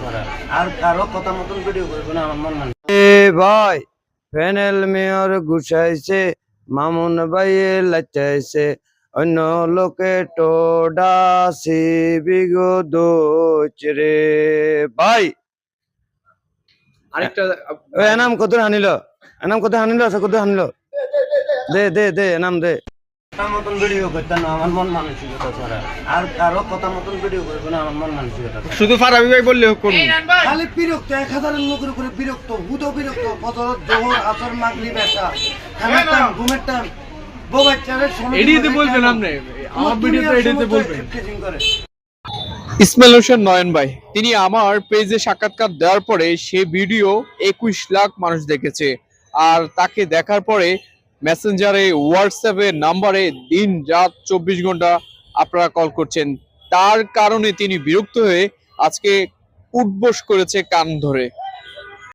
ছাড়া আর কারও কথা মতন ভিডিও করব না আমার মন মানসিকতা এ ভাই প্যানেল মেয়র গুছাইছে মামুন ভাইয়ে লাচাইছে অন্য লোকে টোডা সিবিগো দোচ রে। ভাই! আরেকটা ও এনাম কত হানিল এনাম কত হানিল আছে কত হানিল দে দে দে এনাম দে। কথা মতন ভিডিও করতে না আমার মন মানসিকতা ছাড়া। আর কারও কথা মতন ভিডিও করব না আমার মন মানসিকতা শুধু ফারাবি ভাই বললে করুন। খালি বিরক্ত এক হাজারের লোকের উপরে বিরক্ত হুদো বিরক্ত ফজর জোহর আসর মাগলি বেসা খানার টাইম ঘুমের টাইম বউ বাচ্চাদের সময় এডিতে বলবেন আপনি আমার ভিডিওতে এডিতে বলবেন। ইসমাইল হোসেন নয়ন ভাই তিনি আমার পেজে সাক্ষাৎকার দেওয়ার পরে সে ভিডিও একুশ লাখ মানুষ দেখেছে। আর তাকে দেখার পরে মেসেঞ্জারে হোয়াটসঅ্যাপে নাম্বারে দিন, রাত, চব্বিশ ঘণ্টা আপনারা কল করছেন। তার কারণে তিনি বিরক্ত হয়ে আজকে উঠবোস করেছে কান ধরে।